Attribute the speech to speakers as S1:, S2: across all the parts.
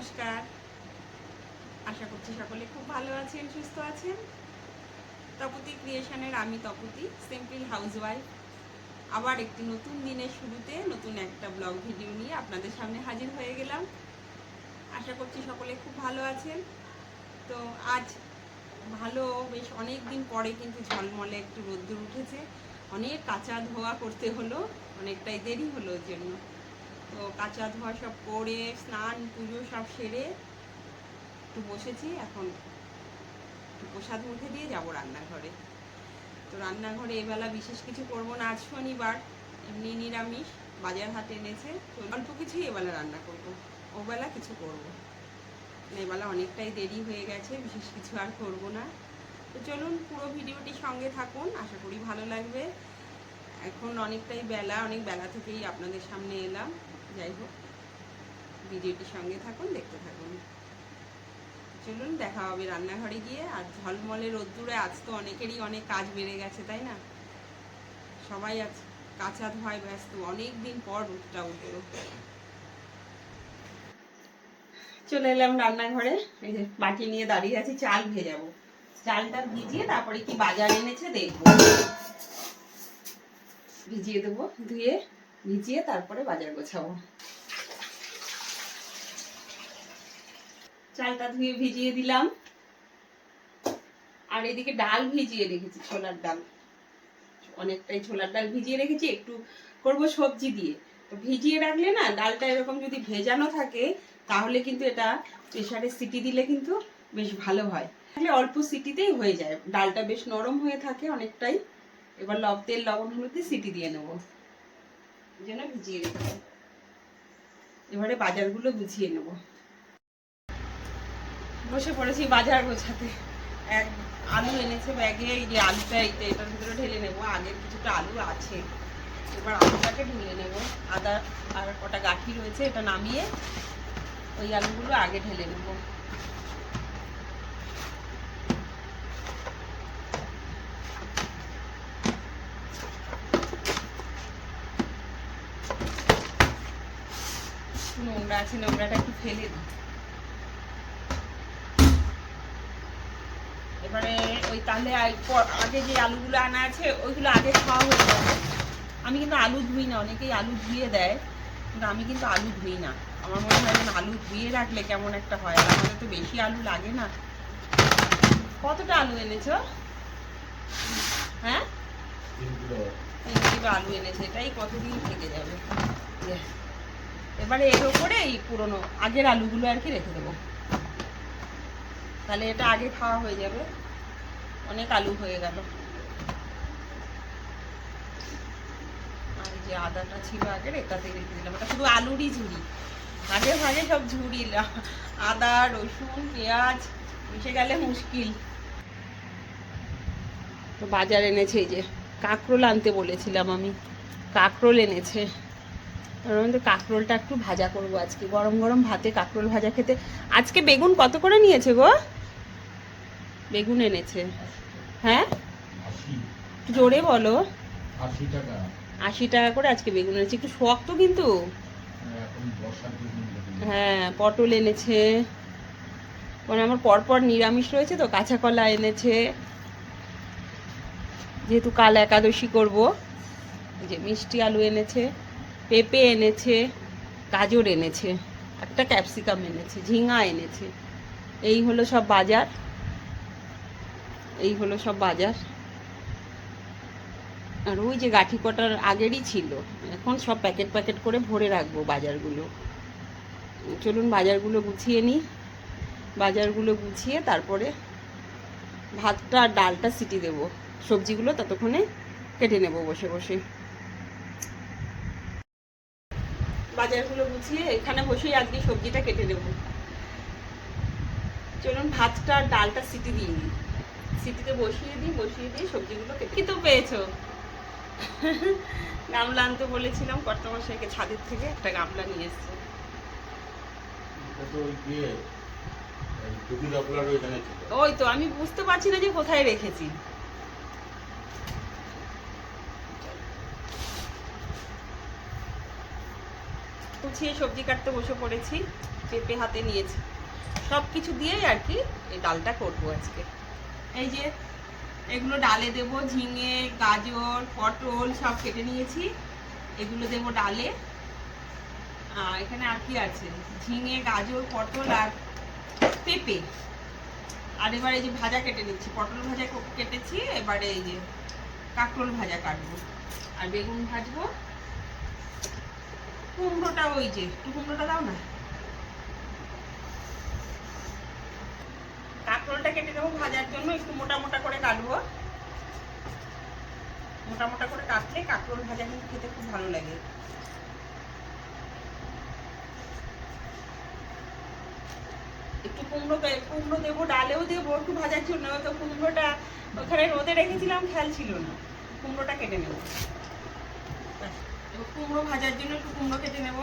S1: নমস্কার। আশা করছি সকলে খুব ভালো আছেন, সুস্থ আছেন। তপতি ক্রিয়েশনের আমি তপতি সিম্পল হাউসওয়াইফ আবার একটি নতুন দিনের শুরুতে নতুন একটা ব্লগ ভিডিও নিয়ে আপনাদের সামনে হাজির হয়ে গেলাম। আশা করছি সকলে খুব ভালো আছেন। তো আজ ভালো বেশ অনেক দিন পরে কিন্তু ঝলমলে একটু রোদ্দুর উঠেছে। অনেক কাঁচা ধোয়া করতে হলো, অনেকটাই দেরি হলো জন্য। তো কাঁচা ধোয়া সব করে, স্নান, পুজো সব সেরে একটু বসেছি, এখন একটু প্রসাদ মুখে দিয়ে যাব রান্নাঘরে। তো রান্নাঘরে এবেলা বিশেষ কিছু করব না, আজ শনিবার, এমনি নিরামিষ, বাজার হাটে এনেছে, তো অল্প কিছুই এবেলা রান্না করব, ওবেলা কিছু করব। না এবেলা অনেকটাই দেরি হয়ে গেছে, বিশেষ কিছু আর করব না। তো চলুন পুরো ভিডিওটি সঙ্গে থাকুন, আশা করি ভালো লাগবে। এখন অনেকটাই বেলা, অনেক বেলা থেকেই আপনাদের সামনে এলাম। যাই হোক ভিডিওটির সঙ্গে থাকুন, দেখতে থাকুন। চলুন, দেখা হবে রান্নাঘরে গিয়ে। আর ঝলমলে রোদ্দুরে, আজ তো অনেকেরই অনেক কাজ বেড়ে গেছে, তাই না? সবাই আজ কাঁচা ধোয়ায় ব্যস্ত। অনেক দিন পর রোদটা উঠল। চলে এলাম রান্নাঘরে। এই যে বাটি নিয়ে দাঁড়িয়ে আছি, চাল ভেজাবো। চালটা ভিজিয়ে তারপরে কি বাজার এনেছে দেখব। ভিজিয়ে দেবো ধুয়ে। ভিজিয়ে তারপরে বাজার গোছাবো। চালটা ধুয়ে ভিজিয়ে দিলাম। আর এদিকে ডাল ভিজিয়ে রেখেছি, ছোলার ডাল। অনেকটাই ছোলার ডাল ভিজিয়ে রেখেছি, একটু করব সবজি দিয়ে। তো ভিজিয়ে রাখলে না, ডালটা এরকম যদি ভেজানো থাকে, তাহলে কিন্তু এটা প্রেশারে সিটি দিলে কিন্তু বেশ ভালো হয়। তাহলে অল্প সিটিতেই হয়ে যায়। ডালটা বেশ নরম হয়ে থাকে অনেকটাই। এবার লব তেল, লবণ, হলুদে সিটি দিয়ে নেব। জন্য ভিজিয়ে রেখেছি এবারে বাজারগুলো গুছিয়ে নেব। বসে পড়েছি বাজার গোছাতে। এক আলু এনেছে ব্যাগে, এই যে আলুটা এইটা এটার ভিতরে ঢেলে নেব। আগের কিছুটা আলু আছে। এবার আলুটাকে ঢেলে নেব। আদা আর কটা গাঠি রয়েছে, এটা নামিয়ে ওই আলুগুলো আগে ঢেলে নেব একটু নোংরা আছে নোংরাটা একটু ফেলে দিই। এবারে ওই তাহলে আগে যে আলুগুলো আনা আছে ওইগুলো আগে খাওয়া হয়ে যাবে। আমি কিন্তু আলু ধুই না অনেকেই আলু ধুয়ে দেয় কিন্তু আমি কিন্তু আলু ধুই না। আমার মনে হয় আলু ধুয়ে রাখলে কেমন একটা হয় আমাদের তো বেশি আলু লাগে না। কতটা আলু এনেছো? হ্যাঁ? আলু এনেছে এটাই কতদিন থেকে যাবে? ইয়ে। এবারে এর ওপরে এই পুরনো আগের আলুগুলো আর কি রেখে দেবো। তাহলে এটা আগে খাওয়া হয়ে যাবে। অনেক আলু হয়ে গেল। আর যে আদাটা ছিল আগের এটাতে রেখে দিলাম। এটা শুধু আলুরই ঝুড়ি। ভাগে ভাগে সব ঝুড়ি আদা, রসুন, পেঁয়াজ, মিশে গেলে মুশকিল। তো বাজার এনেছে এই যে, কাঁকরোল আনতে বলেছিলাম আমি। কাঁকরোল এনেছে। মধ্যে কাঁকরোলটা একটু ভাজা করব আজকে। গরম গরম ভাতে কাঁকরোল ভাজা খেতে। আজকে বেগুন কত করে নিয়েছে গো? বেগুন এনেছে। হ্যাঁ? জোরে বলো।
S2: আশি টাকা।
S1: আশি টাকা করে আজকে বেগুন এনেছে। একটু শক্ত কিন্তু।
S2: দিন
S1: হ্যাঁ পটল এনেছে। মানে আমার পরপর নিরামিষ রয়েছে তো কাঁচা কলা এনেছে। যেহেতু কাল একাদশী করব যে মিষ্টি আলু এনেছে। পেঁপে এনেছে, গাজর এনেছে, একটা ক্যাপসিকাম এনেছে, ঝিঙা এনেছে। এই হলো সব বাজার। এই হলো সব বাজার। আর ওই যে গাঠি কটার আগেরই ছিল, এখন সব প্যাকেট প্যাকেট করে ভরে রাখব বাজারগুলো। চলুন বাজারগুলো গুছিয়ে নিই বাজারগুলো গুছিয়ে তারপরে ভাতটা আর ডালটা সিটি দেব। সবজিগুলো ততক্ষণে কেটে নেব বসে বসে। বাজারগুলো গুছিয়ে এখানে বসেই আজকে সবজিটা কেটে নেব চলুন ভাতটা আর ডালটা সিটি দিয়ে দিই সিটিতে বসিয়ে দিই বসিয়ে দিয়ে সবজিগুলো কেটে কি তো পেয়েছ? গামলা আনতে বলেছিলাম কর্তামশাইকে ছাদের থেকে একটা গামলা নিয়ে এসছে।
S2: এটা তো ওই গিয়ে টুপি দপলার ওইখানে
S1: ওই তো আমি বুঝতে পারছি না যে কোথায় রেখেছি। গুছিয়ে সবজি কাটতে বসে পড়েছি, পেঁপে হাতে নিয়েছি। সব কিছু দিয়েই আর কি এই ডালটা করব আজকে। এই যে এগুলো ডালে দেবো, ঝিঙে, গাজর, পটল সব কেটে নিয়েছি। এগুলো দেবো ডালে। আর এখানে আর কি আছে? ঝিঙে, গাজর, পটল আর পেঁপে। আর এবার এই যে ভাজা কেটে নিচ্ছি। পটল ভাজা কেটেছি, এবারে এই যে কাঁকরোল ভাজা কাটবো। আর বেগুন ভাজবো। কুমড়োটা ওই যে, একটু কুমড়োটা দাও না। কাঁকরোলটা কেটে দেবো ভাজার জন্য, একটু মোটা মোটা করে কাটবো। মোটা মোটা করে কাটলে কাঁকরোল ভাজা কিন্তু খেতে খুব ভালো লাগে। একটু কুমড়ো কুমড়ো দেবো, ডালেও দেবো, একটু ভাজার জন্য, তো কুমড়োটা ওখানে রোদে রেখেছিলাম, খেয়াল ছিল না। কুমড়োটা কেটে নেব। কুমড়ো ভাজার জন্য একটু কুমড়ো কেটে নেব।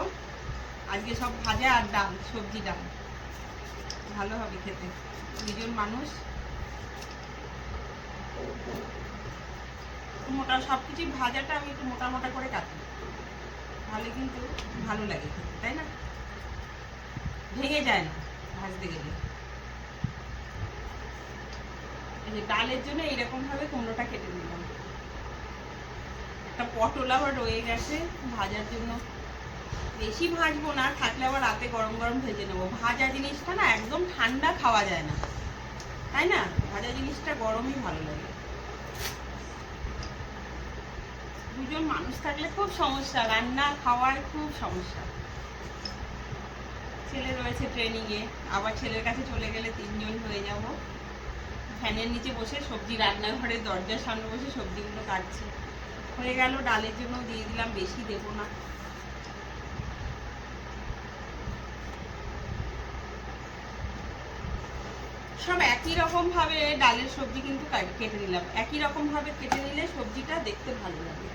S1: আজকে সব ভাজা আর ডাল, সবজি ডাল। ভালো হবে খেতে। দুজন মানুষ। মোটা সব কিছু ভাজাটা আমি একটু মোটা মোটা করে কাটি। তাহলে কিন্তু ভালো লাগে তাই না? ভেঙে যায় না ভাজতে গেলে। ডালের জন্য এইরকম ভাবে কুমড়োটা কেটে দিলাম একটা পটল আবার রয়ে গেছে, ভাজার জন্য। বেশি ভাজবো না, থাকলে আবার রাতে গরম গরম ভেজে নেব। ভাজা জিনিসটা না একদম ঠান্ডা খাওয়া যায় না। তাই না? ভাজা জিনিসটা গরমই ভালো লাগে। দুজন মানুষ থাকলে খুব সমস্যা, রান্না, খাওয়ার খুব সমস্যা। ছেলে রয়েছে ট্রেনিং এ, আবার ছেলের কাছে চলে গেলে তিনজন হয়ে যাব। ফ্যানের নিচে বসে সবজি রান্নাঘরের দরজার সামনে বসে সবজিগুলো কাটছি। হয়ে গেল, ডালের জন্য দিয়ে দিলাম, বেশি দেবো না। সব একই রকম ভাবে ডালের সবজি কিন্তু কেটে নিলাম। একই রকম ভাবে কেটে নিলে সবজিটা দেখতে ভালো লাগে।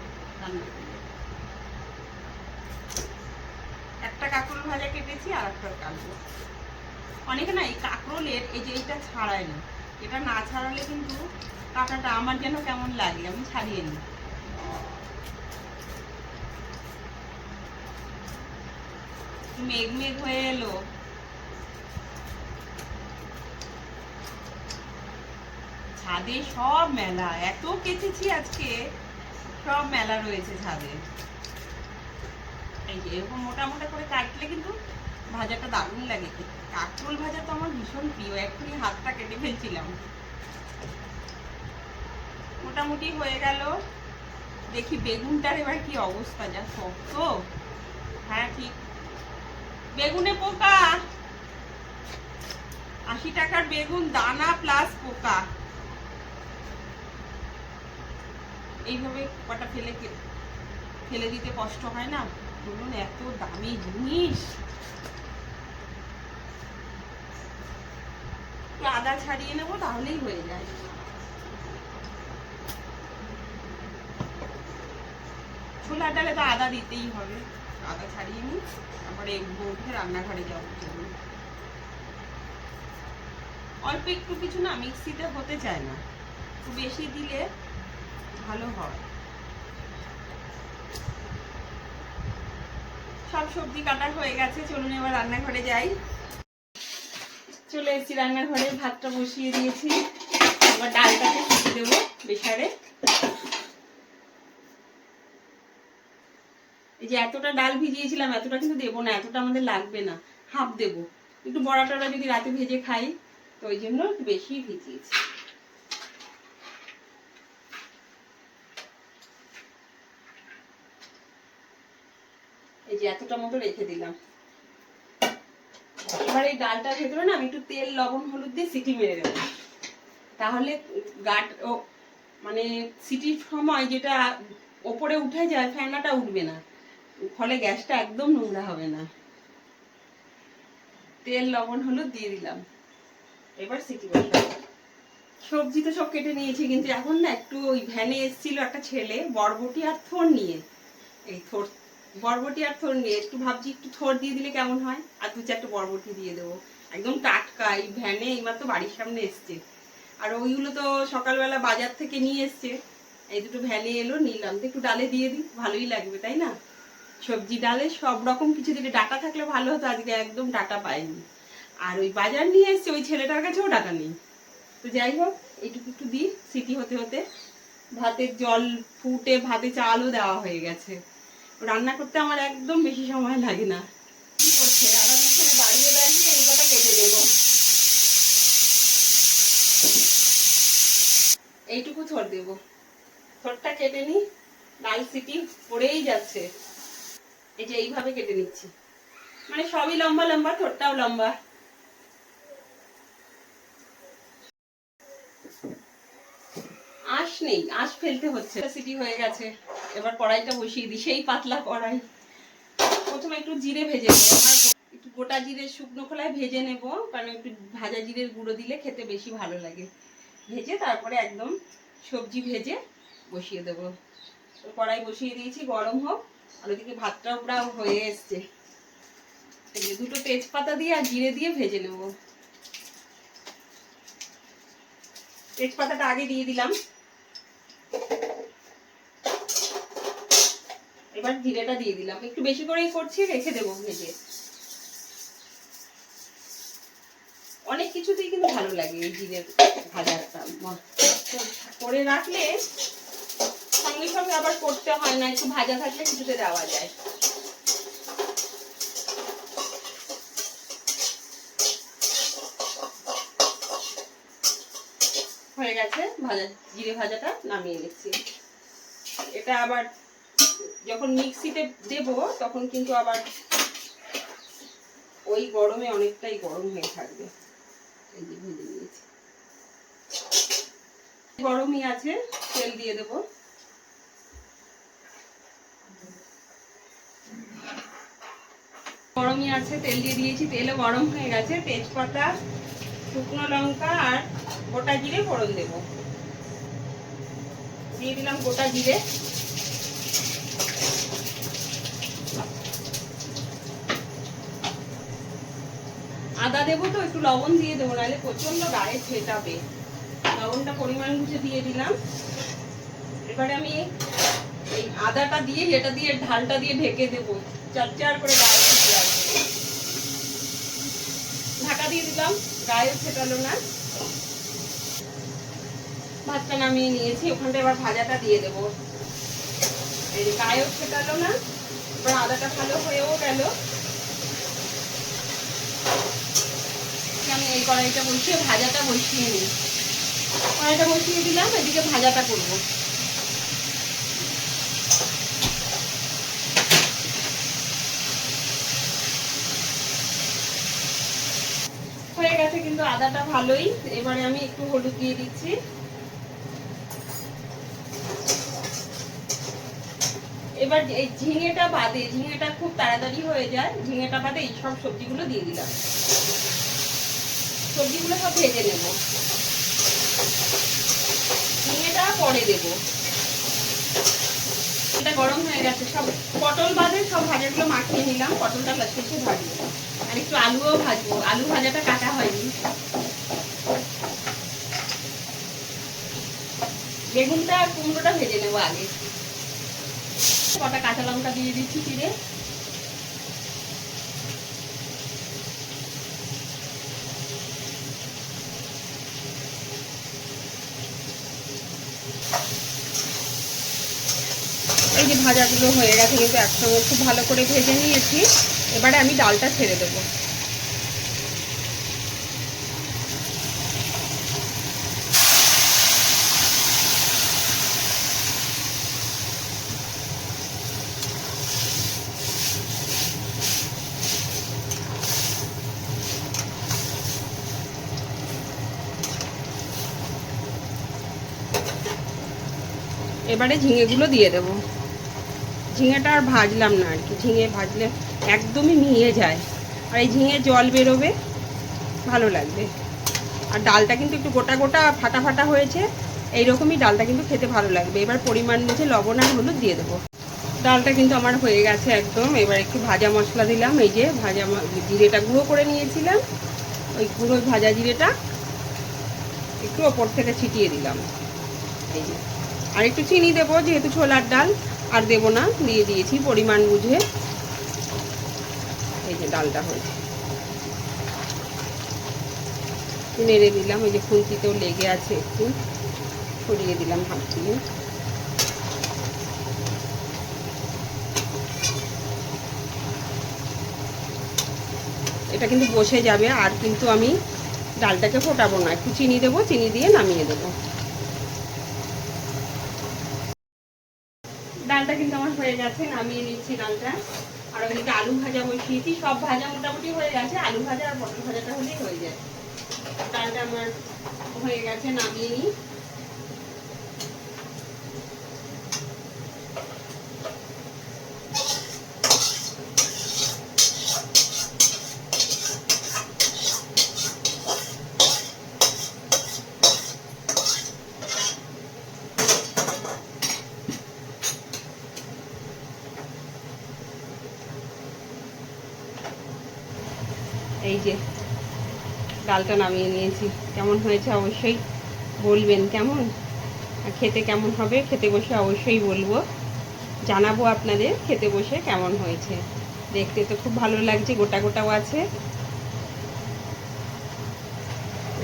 S1: একটা কাঁকরোল ভাজা কেটেছি, আর একটা কাটবো অনেকে না, এই কাঁকরোলের এই যে এইটা ছাড়ায় না। এটা না ছাড়ালে কিন্তু কাঁটাটা আমার যেন কেমন লাগে, আমি ছাড়িয়ে নিই। মেঘ মেঘ হয়ে এলো। ছাদে সব মেলা, এত কেটেছি আজকে, সব মেলা রয়েছে ছাদে। এই যে এরকম মোটা মোটা করে কাটলে কিন্তু ভাজাটা দারুণ লাগে। কাঁকরোল ভাজা তো আমার ভীষণ প্রিয়, এক্ষুনি হাতটা কেটে ফেলছিলাম। মোটামুটি হয়ে গেল। দেখি বেগুনটার এবার কি অবস্থা, যা শক্ত। হ্যাঁ ঠিক বেগুনে পোকা? আশি টাকার বেগুন, দানা প্লাস পোকা। এইভাবে কটা ফেলে ফেলে দিতে কষ্ট হয় না? বলুন, এত দামি জিনিস। আদা ছাড়িয়ে নেব, তাহলেই হয়ে যায়। ছোলার ডালে তো আদা দিতেই হবে। আদা ছাড়িয়ে নিই, তারপরে এগুলো উঠে রান্নাঘরে যাব চলুন অল্প একটু কিছু না, মিক্সিতে হতে চায় না। একটু বেশি দিলে ভালো হয়। সব সবজি কাটা হয়ে গেছে, চলুন এবার রান্নাঘরে যাই। চলে এসেছি রান্নাঘরে, ভাতটা বসিয়ে দিয়েছি। আবার ডালটাকে ফুটে দেবো বেসারে। এই যে এতটা ডাল ভিজিয়েছিলাম, এতটা কিন্তু দেবো না, এতটা আমাদের লাগবে না, হাফ দেবো। একটু বড়া টড়া যদি রাতে ভেজে খাই, তো ওই জন্য বেশি ভিজিয়েছি। এই যে এতটা মতো রেখে দিলাম। এবার এই ডালটার ভেতরে না আমি একটু তেল, লবণ, হলুদ দিয়ে সিটি মেরে দেবো। তাহলে গাট মানে সিটির সময় যেটা ওপরে উঠে যায়, ফেনাটা উঠবে না। ফলে গ্যাসটা একদম নোংরা হবে না। তেল, লবণ, হলুদ দিয়ে দিলাম। এবার সিটি সবজি তো সব কেটে নিয়েছি, কিন্তু এখন না একটু ওই ভ্যানে এসেছিল একটা ছেলে, বরবটি আর থোর নিয়ে। এই থোর, বরবটি আর থোর নিয়ে একটু ভাবছি, একটু থোর দিয়ে দিলে কেমন হয়? আর দু চারটে বরবটি দিয়ে দেবো। একদম টাটকা, এই ভ্যানে এইমাত্র বাড়ির সামনে এসছে। আর ওইগুলো তো সকালবেলা বাজার থেকে নিয়ে এসছে। এই দুটো ভ্যানে এলো, নিলাম। তো একটু ডালে দিয়ে দিই, ভালোই লাগবে, তাই না? সবজি ডালে সব রকম কিছু দিলে ডাটা থাকলে ভালো হতো, আজকে একদম ডাটা পাইনি। আর ওই বাজার নিয়ে এসছে, ওই ছেলেটার কাছেও ডাটা নেই। তো যাই হোক, এইটুকু একটু দিই, সিটি হতে হতে। ভাতের জল ফুটে, ভাতে চালও দেওয়া হয়ে গেছে। রান্না করতে আমার একদম বেশি সময় লাগে না। কি করছে? কটা এইটুকু থর দেব। থরটা কেটে নি লাল সিটি পড়েই যাচ্ছে। এই যে এইভাবে কেটে নিচ্ছি। মানে সবই লম্বা লম্বা ঠোঁটটাও লম্বা। আঁশ নেই আঁশ ফেলতে হচ্ছে। সিটি হয়ে গেছে। এবার কড়াইটা বসিয়ে দিই সেই পাতলা কড়াই। প্রথমে একটু জিরে ভেজে নেব। আমার একটু গোটা জিরে শুকনো খোলায় ভেজে নেব কারণ একটু ভাজা জিরের গুঁড়ো দিলে খেতে বেশি ভালো লাগে। ভেজে তারপরে একদম সবজি ভেজে বসিয়ে দেবো। কড়াই বসিয়ে দিয়েছি গরম হোক। আর ভাতটাও প্রায় হয়ে এসছে। দুটো তেজপাতা দিয়ে আর জিরে দিয়ে ভেজে নেব। তেজপাতাটা আগে দিয়ে দিলাম। এবার জিরেটা দিয়ে দিলাম। একটু বেশি করেই করছি, রেখে দেবো ভেজে। অনেক কিছুতেই কিন্তু ভালো লাগে এই জিরের ভাজাটা। করে রাখলে সঙ্গে সঙ্গে আবার করতে হয় না, একটু ভাজা থাকলে কিছুতে দেওয়া যায়। হয়ে গেছে, ভাজা, জিরে ভাজাটা নামিয়ে নিচ্ছি। এটা আবার যখন মিক্সিতে দেব, তখন কিন্তু আবার ওই গরমে অনেকটাই গরম হয়ে থাকবে। এই যে গরমই আছে, তেল দিয়ে দেব। গরমই আছে, তেল দিয়ে দিয়েছি, তেলও গরম হয়ে গেছে। তেজপাতা, শুকনো লঙ্কা আর গোটা জিরে ফোড়ন দেব। দিয়ে দিলাম গোটা জিরে। আদা দেবো তো, একটু লবণ দিয়ে দেবো, নাহলে প্রচণ্ড গায়ে ছেটাবে লবণটা পরিমাণ বুঝে দিয়ে দিলাম। এবারে আমি এই আদাটা দিয়ে এটা দিয়ে ঢালটা দিয়ে ঢেকে দেবো, চার চার করে গায়ে ছেটে আসবে ঢাকা দিয়ে দিলাম গায়ে ছেটালো না। ভাতটা নামিয়ে নিয়েছি, ওখানটা এবার ভাজাটা দিয়ে দেবো। গায়েও ছেটালো না, এবার আদাটা ভালো হয়েও গেল। আমি এই কড়াইটা বসিয়ে, ভাজাটা বসিয়ে নিই। কড়াইটা বসিয়ে দিলাম, এদিকে ভাজাটা করব হয়ে গেছে কিন্তু আদাটা ভালোই। এবারে আমি একটু হলুদ দিয়ে দিচ্ছি। এবার এই ঝিঙেটা বাদে, ঝিঙেটা খুব তাড়াতাড়ি হয়ে যায়। ঝিঙেটা বাদে এই সব সবজিগুলো দিয়ে দিলাম। সবজিগুলো সব ভেজে নেব। ঝিঙেটা পরে দেব। গরম হয়ে গেছে। সব পটল বাদে সব ভাজাগুলো মাখিয়ে নিলাম। পটলটা শেষে ভাজবো। আর একটু আলুও ভাজবো। আলু ভাজাটা কাটা হয়নি। বেগুনটা আর কুমড়োটা ভেজে নেব আগে। কটা কাঁচা লঙ্কা দিয়ে দিচ্ছি, চিড়ে। ভাজাগুলো হয়ে গেছে, কিন্তু একসঙ্গে খুব ভালো করে ভেজে নিয়েছি। এবারে আমি ডালটা ছেড়ে দেবো। এবারে ঝিঙেগুলো দিয়ে দেব। ঝিঙেটা আর ভাজলাম না আর কি। ঝিঙে ভাজলে একদমই মিয়ে যায়। আর এই ঝিঙে জল বেরোবে, ভালো লাগবে। আর ডালটা কিন্তু একটু গোটা গোটা ফাটা ফাটা হয়েছে, এইরকমই ডালটা কিন্তু খেতে ভালো লাগবে। এবার পরিমাণ বুঝে লবণ আর হলুদ দিয়ে দেবো। ডালটা কিন্তু আমার হয়ে গেছে একদম। এবার একটু ভাজা মশলা দিলাম, এই যে ভাজা জিরেটা গুঁড়ো করে নিয়েছিলাম। ওই গুঁড়ো ভাজা জিরেটা একটু ওপর থেকে ছিটিয়ে দিলাম। এই যে। আর একটু চিনি দেবো, যেহেতু ছোলার ডাল। আর দেবো না, দিয়ে দিয়েছি পরিমাণ বুঝে। এই যে ডালটা হয়েছে। নেড়ে দিলাম, ওই যে খুন্তিতেও লেগে আছে একটু। সরিয়ে দিলাম হাত দিয়ে। এটা কিন্তু বসে যাবে, আর কিন্তু আমি ডালটাকে ফোটাবো না। একটু চিনি দেবো, চিনি দিয়ে নামিয়ে দেবো। ডালটা কিন্তু আমার হয়ে গেছে, নামিয়ে নিচ্ছি ডালটা। আর ওইদিকে আলু ভাজা বসিয়েছি, সব ভাজা মোটামুটি হয়ে গেছে, আলু ভাজা আর পটল ভাজাটা হলেই হয়ে যায়। ডালটা আমার হয়ে গেছে, নামিয়ে নিই এই যে ডালটা নামিয়ে নিয়েছি। কেমন হয়েছে অবশ্যই বলবেন, কেমন? আর খেতে কেমন হবে খেতে বসে অবশ্যই বলব। জানাব আপনাদের খেতে বসে কেমন হয়েছে। দেখতে তো খুব ভালো লাগছে, গোটা গোটাও আছে।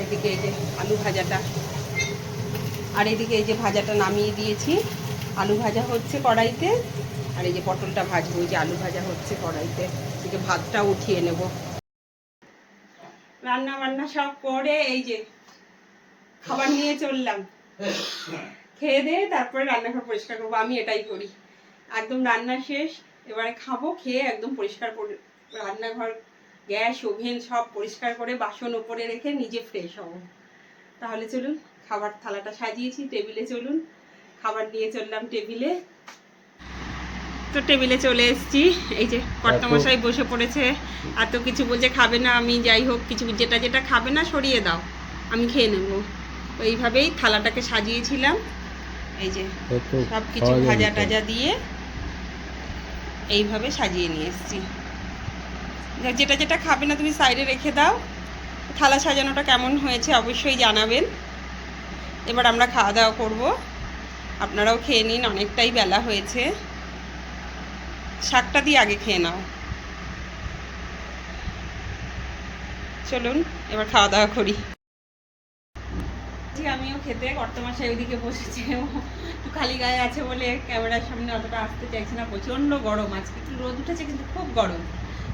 S1: এদিকে এই যে আলু ভাজাটা। আর এদিকে এই যে ভাজাটা নামিয়ে দিয়েছি। আলু ভাজা হচ্ছে কড়াইতে। আর এই যে পটলটা ভাজবো যে আলু ভাজা হচ্ছে কড়াইতে। এই যে ভাতটা উঠিয়ে নেব। রান্না বান্না সব করে এই যে খাবার নিয়ে চললাম। খেয়ে দিয়ে তারপরে রান্নাঘর পরিষ্কার করব, আমি এটাই করি। একদম রান্না শেষ, এবারে খাব, খেয়ে একদম পরিষ্কার করে রান্নাঘর, গ্যাস, ওভেন সব পরিষ্কার করে বাসন ওপরে রেখে নিজে ফ্রেশ হব। তাহলে চলুন, খাবার থালাটা সাজিয়েছি, টেবিলে চলুন। খাবার নিয়ে চললাম টেবিলে। তো টেবিলে চলে এসেছি। এই যে কর্তামশাই বসে পড়েছে। এত কিছু বলছে খাবে না আমি যাই হোক কিছু যেটা যেটা খাবে না সরিয়ে দাও আমি খেয়ে নেব। তো এইভাবেই থালাটাকে সাজিয়েছিলাম। এই যে সব কিছু ভাজা টাজা দিয়ে এইভাবে সাজিয়ে নিয়ে এসেছি। যেটা যেটা খাবে না তুমি সাইডে রেখে দাও। থালা সাজানোটা কেমন হয়েছে অবশ্যই জানাবেন। এবার আমরা খাওয়া দাওয়া করব। আপনারাও খেয়ে নিন অনেকটাই বেলা হয়েছে। শাকটা দিয়ে আগে খেয়ে নাও। চলুন, এবার খাওয়া দাওয়া করি। আমিও খেতে কর্তমাশাই ওইদিকে বসেছে। একটু খালি গায়ে আছে বলে ক্যামেরার সামনে অতটা আসতে চাইছে না, প্রচণ্ড গরম। আজকে একটু রোদ উঠেছে, কিন্তু খুব গরম।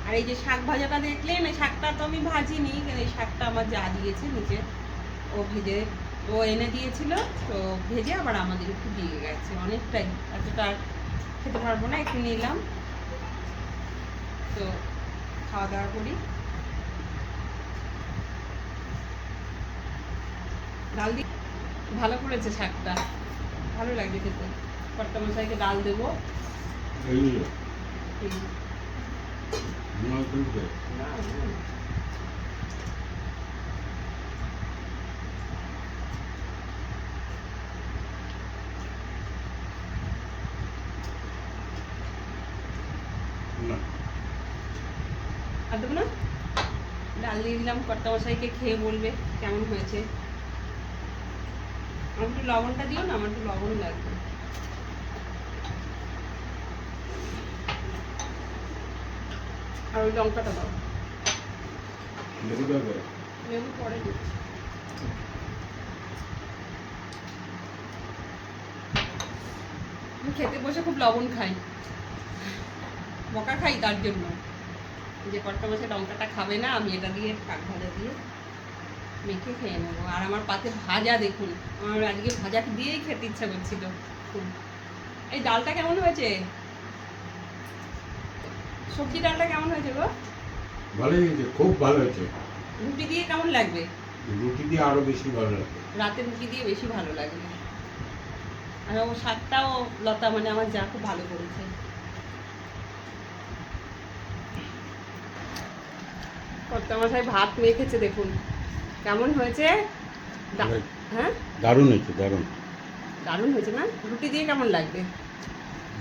S1: আর এই যে শাক ভাজাটা দেখলেন, এই শাকটা তো আমি ভাজিনি, কিন্তু এই শাকটা আমার যা দিয়েছে নিচে, ও ভেজে, ও এনে দিয়েছিল, তো ভেজে আবার আমাদের একটু দিয়ে গেছে, অনেকটাই। এতটা খেতে পারব না একটু নিলাম। তো খাওয়া দাওয়া করি। ডাল দি ভালো করেছে শাকটা। ভালো লাগবে খেতে। কর্তা মশাইকে ডাল দেবো। হুম। না, আর দেবো না? ডাল দিয়ে দিলাম কর্তা মশাইকে খেয়ে বলবে কেমন হয়েছে। আমার একটু লবণটা দিও না আমার একটু লবণ লাগবে। আর ওই লঙ্কাটা দাও।
S2: লেবু
S1: পরে দিচ্ছি। খেতে বসে খুব লবণ খাই। বকা খাই তার জন্য। যে কর্তা বসে লঙ্কাটা খাবে না আমি এটা দিয়ে শাক ভাজা দিয়ে মেখে খেয়ে নেব। আর আমার পাতে ভাজা দেখুন আমার আজকে ভাজা দিয়েই খেতে ইচ্ছা করছিল খুব। এই ডালটা কেমন হয়েছে? সবজি ডালটা কেমন হয়েছে গো?
S2: ভালোই হয়েছে খুব ভালো হয়েছে।
S1: রুটি দিয়ে কেমন লাগবে?
S2: রুটি দিয়ে আরও বেশি ভালো লাগে
S1: রাতে রুটি দিয়ে বেশি ভালো লাগবে। আর ও শাকটাও লতা মানে আমার যা খুব ভালো করেছে। কর্তামশাই ভাত মেখেছে দেখুন। কেমন হয়েছে? হ্যাঁ?
S2: দারুণ হয়েছে দারুণ।
S1: দারুণ হয়েছে না? রুটি দিয়ে কেমন লাগবে?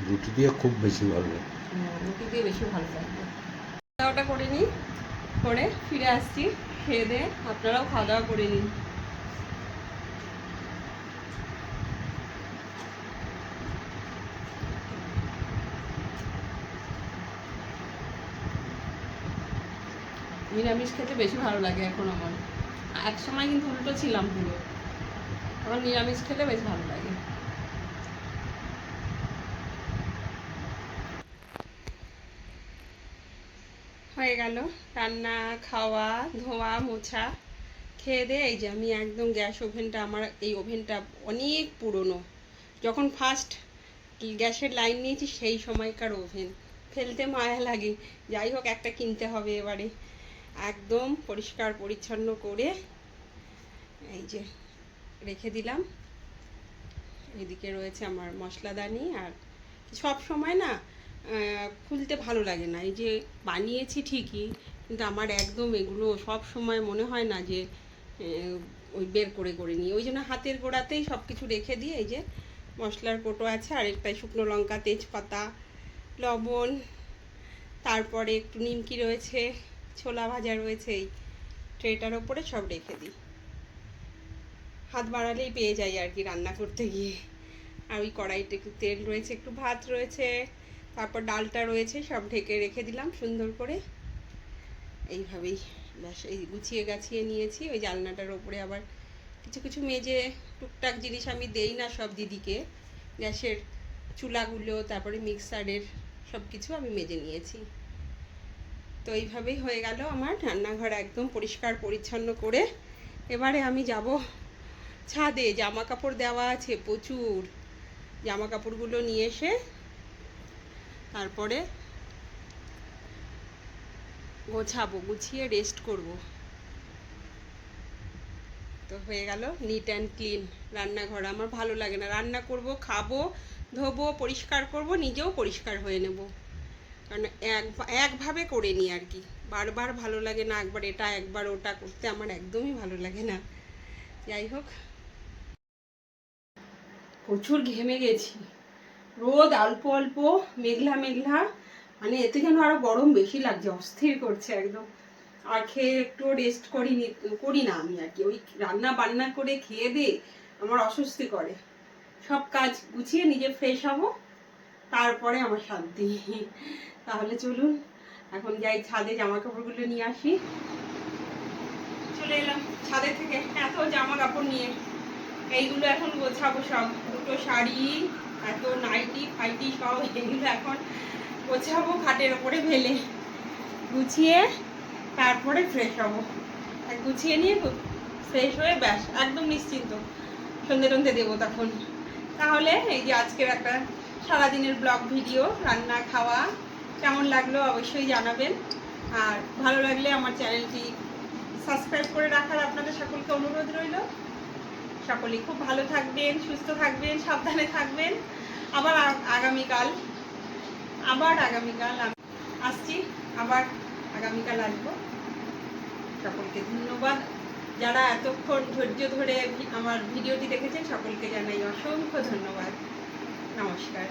S2: রুটি দিয়ে খুব বেশি ভালো লাগে।
S1: রুটি দিয়ে বেশি ভালো লাগবে। খাওয়া দাওয়াটা করে নিই করে ফিরে আসছি খেয়ে দিয়ে আপনারাও খাওয়া দাওয়া করে নিন।
S3: নিরামিষ খেতে বেশি ভালো লাগে এখন আমার। এক সময় কিন্তু উল্টো ছিলাম পুরো। আমার নিরামিষ খেতে বেশ ভালো লাগে।
S1: হয়ে গেল। রান্না, খাওয়া, ধোয়া, মোছা। খেয়ে দিয়ে এই যে আমি একদম গ্যাস ওভেনটা, আমার এই ওভেনটা অনেক পুরনো। যখন ফার্স্ট গ্যাসের লাইন নিয়েছি সেই সময়কার ওভেন। ফেলতে মায়া লাগে। যাই হোক, একটা কিনতে হবে এবারে। একদম পরিষ্কার পরিচ্ছন্ন করে এই যে রেখে দিলাম। এদিকে রয়েছে আমার মশলাদানি আর সব সময় না খুলতে ভালো লাগে না। এই যে বানিয়েছি ঠিকই, কিন্তু আমার একদম এগুলো সব সময় মনে হয় না যে ওই বের করে করে নিই। ওই জন্য হাতের গোড়াতেই সব কিছু রেখে দিই এই যে মশলার কোটো আছে আর একটা শুকনো লঙ্কা, তেজপাতা, লবণ, তারপরে একটু নিমকি রয়েছে ছোলা ভাজা রয়েছে এই ট্রেটার ওপরে, সব রেখে দিই। হাত বাড়ালেই পেয়ে যাই আর কি রান্না করতে গিয়ে। আর ওই কড়াইতে একটু তেল রয়েছে, একটু ভাত রয়েছে, তারপর ডালটা রয়েছে, সব ঢেকে রেখে দিলাম সুন্দর করে। এইভাবেই, ব্যাস, এই গুছিয়ে গাছিয়ে নিয়েছি। ওই জালনাটার ওপরে আবার কিছু কিছু মেজে টুকটাক জিনিস আমি দেই না সব দিদিকে। গ্যাসের চুলাগুলো, তারপরে মিক্সারের সব কিছু আমি মেজে নিয়েছি। তো এইভাবেই হয়ে গেল আমার রান্নাঘর একদম পরিষ্কার পরিচ্ছন্ন করে। এবারে আমি যাব ছাদে জামা কাপড় দেওয়া আছে প্রচুর। জামা কাপড়গুলো নিয়ে এসে তারপরে গোছাবো, গুছিয়ে রেস্ট করব। তো হয়ে গেল নিট অ্যান্ড ক্লিন রান্নাঘর। আমার ভালো লাগে না। রান্না করব, খাব, ধোবো, পরিষ্কার করব, নিজেও পরিষ্কার হয়ে নেব। কারণ এক একভাবে করে নিই আর কি। বারবার ভালো লাগে না, একবার এটা, একবার ওটা করতে আমার একদমই ভালো লাগে না। যাই হোক। প্রচুর ঘেমে গেছি। রোদ অল্প অল্প, মেঘলা মেঘলা। মানে এতে যেন আরও গরম বেশি লাগছে, অস্থির করছে একদম। আর খেয়ে একটু রেস্ট করিনি, করি না আমি আর কি। ওই রান্না বান্না করে খেয়ে দিয়ে আমার অস্বস্তি করে। সব কাজ গুছিয়ে নিজে ফ্রেশ হব, তারপরে আমার শান্তি। তাহলে চলুন, এখন যাই ছাদে জামা কাপড়গুলো নিয়ে আসি। চলে এলাম ছাদে থেকে, এত জামা কাপড় নিয়ে। এইগুলো এখন গোছাবো সব, দুটো শাড়ি, এত নাইটি, ফাইটি সব এগুলো এখন গোছাবো খাটের ওপরে ফেলে। গুছিয়ে তারপরে ফ্রেশ হব। গুছিয়ে নিয়ে ফ্রেশ হয়ে ব্যাস, একদম নিশ্চিন্ত। সন্ধে টন্ধে দেবো তখন। তাহলে এই যে আজকের একটা সারাদিনের ব্লগ ভিডিও, রান্না, খাওয়া কেমন লাগল অবশ্যই জানাবেন। আর ভালো লাগলে আমার চ্যানেলটি সাবস্ক্রাইব করে রাখার আপনাদের সকলকে অনুরোধ রইল। সকলেই খুব ভালো থাকবেন, সুস্থ থাকবেন, সাবধানে থাকবেন। আবার আগামীকাল আবার আগামীকাল আসছি, আবার আগামীকাল আসব। সকলকে ধন্যবাদ। যারা এতক্ষণ ধৈর্য ধরে আমার ভিডিওটি দেখেছেন, সকলকে জানাই অসংখ্য ধন্যবাদ। নমস্কার।